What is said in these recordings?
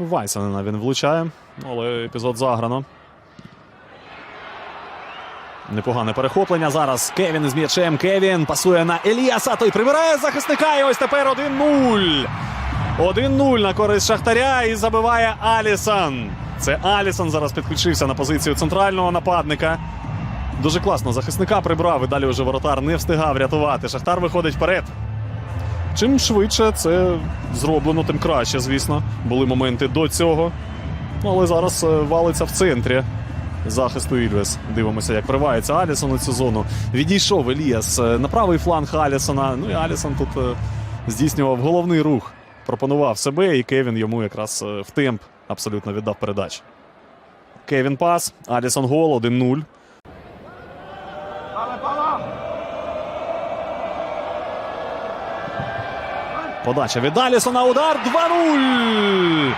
Вайсанена він влучає, але епізод заграно. Непогане перехоплення. Зараз Кевін із м'ячем. Кевін пасує на Еліаса. Той прибирає захисника. І ось тепер 1-0. 1-0 на користь Шахтаря і забиває Алісон. Це Алісон зараз підключився на позицію центрального нападника. Дуже класно захисника прибрав і далі вже воротар не встигав рятувати. Шахтар виходить вперед. Чим швидше це зроблено, тим краще, звісно. Були моменти до цього. Ну, але зараз е, валиться в центрі захисту Ільвес. Дивимося, як вривається Алісон у цю зону. Відійшов Еліас е, на правий фланг Алісона. Ну і Алісон тут е, здійснював головний рух. Пропонував себе, і Кевін йому якраз в темп абсолютно віддав передачу. Кевін пас, Алісон гол 1-0. Подача від Алісона. Удар 2-0.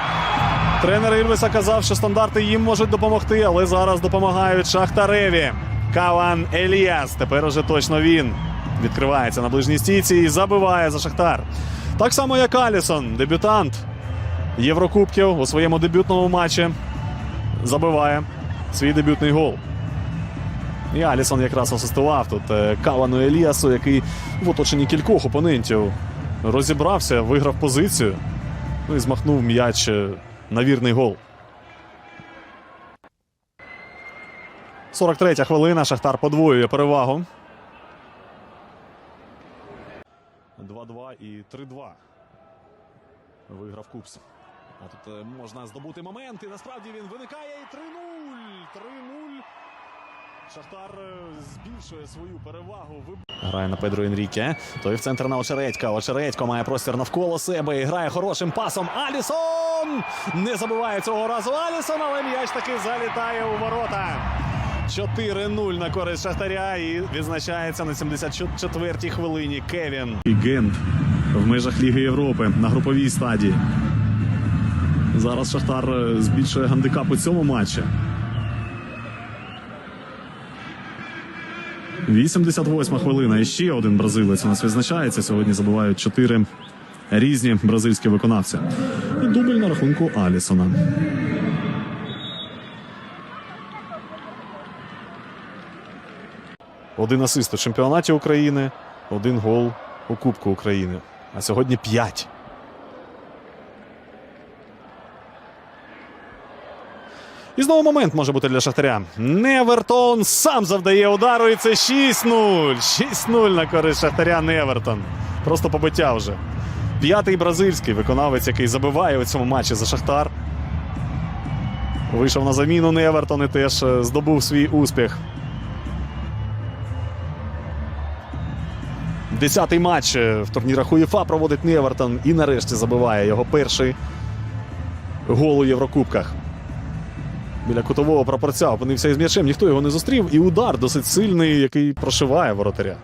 Тренер Ільвеса казав, що стандарти їм можуть допомогти, але зараз допомагають Шахтареві. Каван Еліас. Тепер уже точно він відкривається на ближній стійці і забиває за Шахтар. Так само, як Алісон, дебютант Єврокубків у своєму дебютному матчі забиває свій дебютний гол. І Алісон якраз асистував тут е, Кавану Еліасу, який в оточенні кількох опонентів розібрався, виграв позицію. Ну і змахнув м'яч е, на вірний гол. 43 хвилина. Шахтар подвоює перевагу. 2-2 і 3-2. Виграв Купс. А тут е, можна здобути момент. І насправді він виникає. І 3-0. 3-0. Шахтар е, збільшує свою перевагу. Грає на Педро Енріке. Той в центр на Очередька. Очередько має простір навколо себе і грає хорошим пасом. Алісон! Не забиває цього разу Алісон, але м'яч таки залітає у ворота. 4-0 на користь Шахтаря і відзначається на 74-й хвилині Кевін. І Гент в межах Ліги Європи на груповій стадії. Зараз Шахтар е, збільшує гандикап у цьому матчі. 88 хвилина. І ще один бразилець у нас відзначається. Сьогодні забувають чотири різні бразильські виконавці. І дубль на рахунку Алісона. Один асист у чемпіонаті України, один гол у Кубку України. А сьогодні п'ять. І знову момент може бути для Шахтаря. Невертон сам завдає удару, і це 6-0. 6-0 на користь Шахтаря Невертон. Просто побиття вже. П'ятий бразильський виконавець, який забиває у цьому матчі за Шахтар. Вийшов на заміну Невертон і теж е, здобув свій успіх. Десятий матч е, в турнірах УЄФА проводить Невертон і нарешті забиває його перший гол у Єврокубках. Біля кутового прапорця опинився із м'ячем, ніхто його не зустрів. І удар досить сильний, який прошиває воротаря.